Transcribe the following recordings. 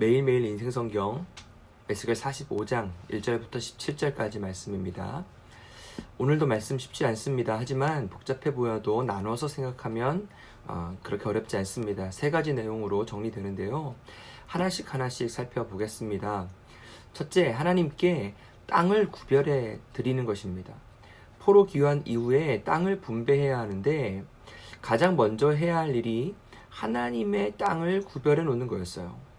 매일매일 인생성경 에스겔 45장 1절부터 17절까지 말씀입니다. 오늘도 말씀 쉽지 않습니다. 하지만 복잡해 보여도 나눠서 생각하면 어, 그렇게 어렵지 않습니다. 세 가지 내용으로 정리되는데요. 하나씩 하나씩 살펴보겠습니다. 첫째, 하나님께 땅을 구별해 드리는 것입니다. 포로 귀환 이후에 땅을 분배해야 하는데 가장 먼저 해야 할 일이 하나님의 땅을 구별해 놓는 거였어요.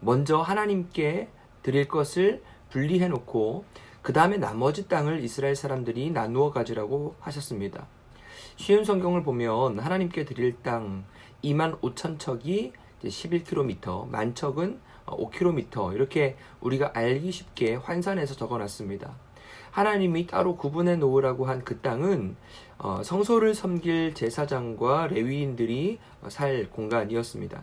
먼저 하나님께 드릴 것을 분리해 놓고 그 다음에 나머지 땅을 이스라엘 사람들이 나누어 가지라고 하셨습니다. 쉬운 성경을 보면 하나님께 드릴 땅 2만 5천 척이 11km, 만 척은 5km 이렇게 우리가 알기 쉽게 환산해서 적어놨습니다. 하나님이 따로 구분해 놓으라고 한 그 땅은 어, 성소를 섬길 제사장과 레위인들이 살 공간이었습니다.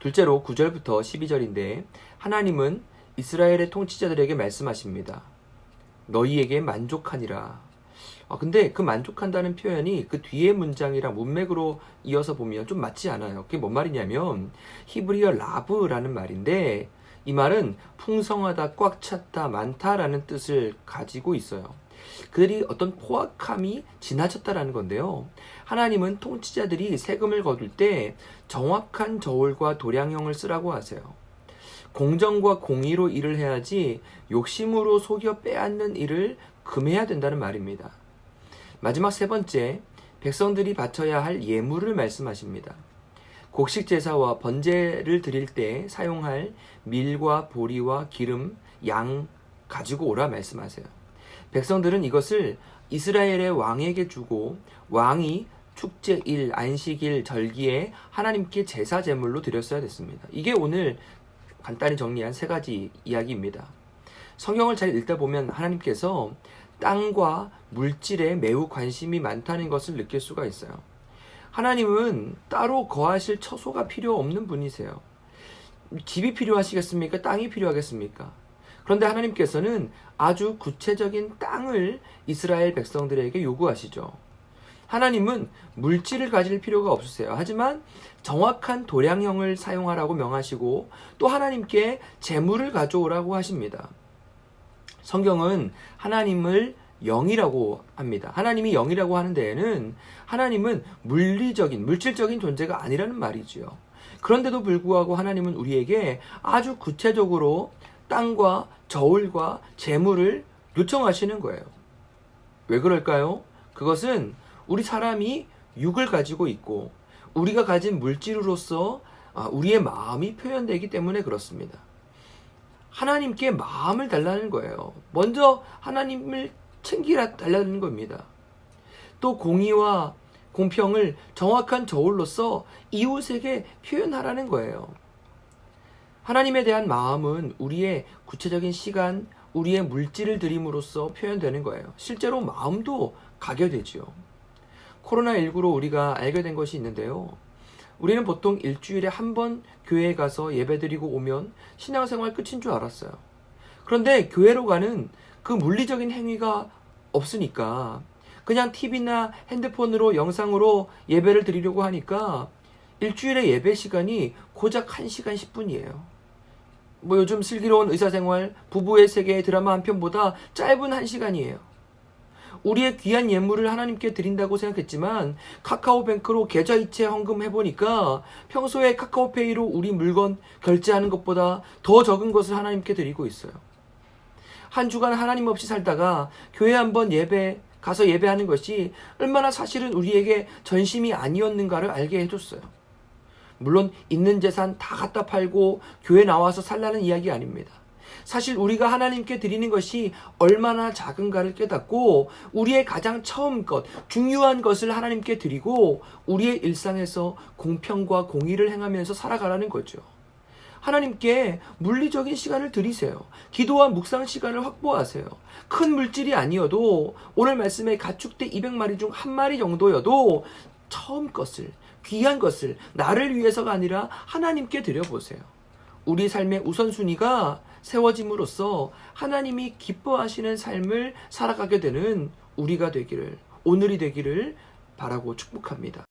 둘째로 9절부터 12절인데 하나님은 이스라엘의 통치자들에게 말씀하십니다. 너희에게 만족하니라. 아, 근데 그 만족한다는 표현이 그 뒤에 문장이랑 문맥으로 이어서 보면 좀 맞지 않아요. 그게 뭔 말이냐면 히브리어 라브라는 말인데 이 말은 풍성하다, 꽉 찼다, 많다라는 뜻을 가지고 있어요. 그들이 어떤 포악함이 지나쳤다라는 건데요. 하나님은 통치자들이 세금을 거둘 때 정확한 저울과 도량형을 쓰라고 하세요. 공정과 공의로 일을 해야지 욕심으로 속여 빼앗는 일을 금해야 된다는 말입니다. 마지막 세 번째, 백성들이 바쳐야 할 예물을 말씀하십니다. 곡식 제사와 번제를 드릴 때 사용할 밀과 보리와 기름, 양 가지고 오라 말씀하세요. 백성들은 이것을 이스라엘의 왕에게 주고 왕이 축제일, 안식일, 절기에 하나님께 제사 제물로 드렸어야 됐습니다. 이게 오늘 간단히 정리한 세 가지 이야기입니다. 성경을 잘 읽다 보면 하나님께서 땅과 물질에 매우 관심이 많다는 것을 느낄 수가 있어요. 하나님은 따로 거하실 처소가 필요 없는 분이세요. 집이 필요하시겠습니까? 땅이 필요하겠습니까? 그런데 하나님께서는 아주 구체적인 땅을 이스라엘 백성들에게 요구하시죠. 하나님은 물질을 가질 필요가 없으세요. 하지만 정확한 도량형을 사용하라고 명하시고 또 하나님께 재물을 가져오라고 하십니다. 성경은 하나님을 영이라고 합니다. 하나님이 영이라고 하는 데에는 하나님은 물리적인, 물질적인 존재가 아니라는 말이지요. 그런데도 불구하고 하나님은 우리에게 아주 구체적으로 땅과 저울과 재물을 요청하시는 거예요. 왜 그럴까요? 그것은 우리 사람이 육을 가지고 있고 우리가 가진 물질로서 아, 우리의 마음이 표현되기 때문에 그렇습니다. 하나님께 마음을 달라는 거예요. 먼저 하나님을 챙기라 달라는 겁니다. 또 공의와 공평을 정확한 저울로서 이웃에게 표현하라는 거예요. 하나님에 대한 마음은 우리의 구체적인 시간, 우리의 물질을 드림으로써 표현되는 거예요. 실제로 마음도 가게 되지요. 코로나19로 우리가 알게 된 것이 있는데요. 우리는 보통 일주일에 한 번 교회에 가서 예배드리고 오면 신앙생활 끝인 줄 알았어요. 그런데 교회로 가는 그 물리적인 행위가 없으니까 그냥 TV나 핸드폰으로 영상으로 예배를 드리려고 하니까 일주일에 예배 시간이 고작 1시간 10분이에요. 뭐 요즘 슬기로운 의사생활, 부부의 세계 드라마 한 편보다 짧은 1시간이에요. 우리의 귀한 예물을 하나님께 드린다고 생각했지만 카카오뱅크로 계좌 이체 헌금 해 보니까 평소에 카카오페이로 우리 물건 결제하는 것보다 더 적은 것을 하나님께 드리고 있어요. 한 주간 하나님 없이 살다가 교회 한번 예배 가서 예배하는 것이 얼마나 사실은 우리에게 전심이 아니었는가를 알게 해줬어요. 물론 있는 재산 다 갖다 팔고 교회 나와서 살라는 이야기 아닙니다. 사실 우리가 하나님께 드리는 것이 얼마나 작은가를 깨닫고 우리의 가장 처음 것, 중요한 것을 하나님께 드리고 우리의 일상에서 공평과 공의를 행하면서 살아가라는 거죠. 하나님께 물리적인 시간을 드리세요. 기도와 묵상 시간을 확보하세요. 큰 물질이 아니어도 오늘 말씀에 가축대 200마리 중 한 마리 정도여도 처음 것을 귀한 것을 나를 위해서가 아니라 하나님께 드려보세요. 우리 삶의 우선순위가 세워짐으로써 하나님이 기뻐하시는 삶을 살아가게 되는 우리가 되기를, 오늘이 되기를 바라고 축복합니다.